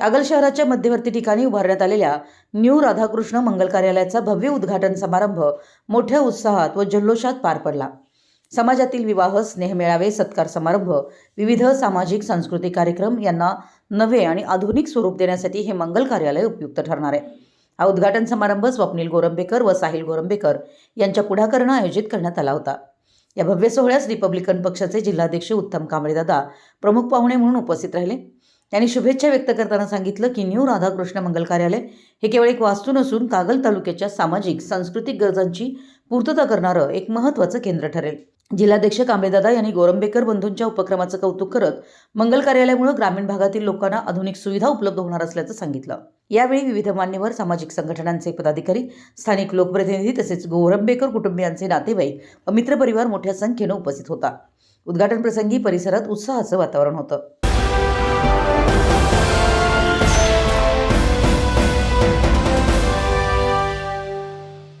कागल शहराच्या मध्यवर्ती ठिकाणी उभारण्यात आलेल्या न्यू राधाकृष्ण मंगल कार्यालयाचा भव्य उद्घाटन समारंभ मोठ्या उत्साहात व जल्लोषात पार पडला. समाजातील विवाह स्नेहमेळावे सत्कार समारंभ विविध सामाजिक सांस्कृतिक कार्यक्रम यांना नवे आणि आधुनिक स्वरूप देण्यासाठी हे मंगल कार्यालय उपयुक्त ठरणार आहे. हा उद्घाटन समारंभ स्वप्नील गोरंबेकर व साहिल गोरंबेकर यांच्या पुढाकारानं आयोजित करण्यात आला होता. या भव्य सोहळ्यास रिपब्लिकन पक्षाचे जिल्हाध्यक्ष उत्तम कांबळेदादा प्रमुख पाहुणे म्हणून उपस्थित राहिले. त्यांनी शुभेच्छा व्यक्त करताना सांगितलं की न्यू राधाकृष्ण मंगल कार्यालय हे केवळ एक वास्तू नसून कागल तालुक्याच्या सामाजिक सांस्कृतिक गरजांची पूर्तता करणारं एक महत्त्वाचं केंद्र ठरेल. जिल्हाध्यक्ष कांबेदादा यांनी गोरंबेकर बंधूंच्या उपक्रमाचं कौतुक करत मंगल कार्यालयामुळे ग्रामीण भागातील लोकांना आधुनिक सुविधा उपलब्ध होणार असल्याचं सांगितलं. यावेळी विविध मान्यवर सामाजिक संघटनांचे पदाधिकारी स्थानिक लोकप्रतिनिधी तसेच गोरंबेकर कुटुंबियांचे नातेवाईक व मित्रपरिवार मोठ्या संख्येनं उपस्थित होता. उद्घाटन प्रसंगी परिसरात उत्साहाचं वातावरण होतं.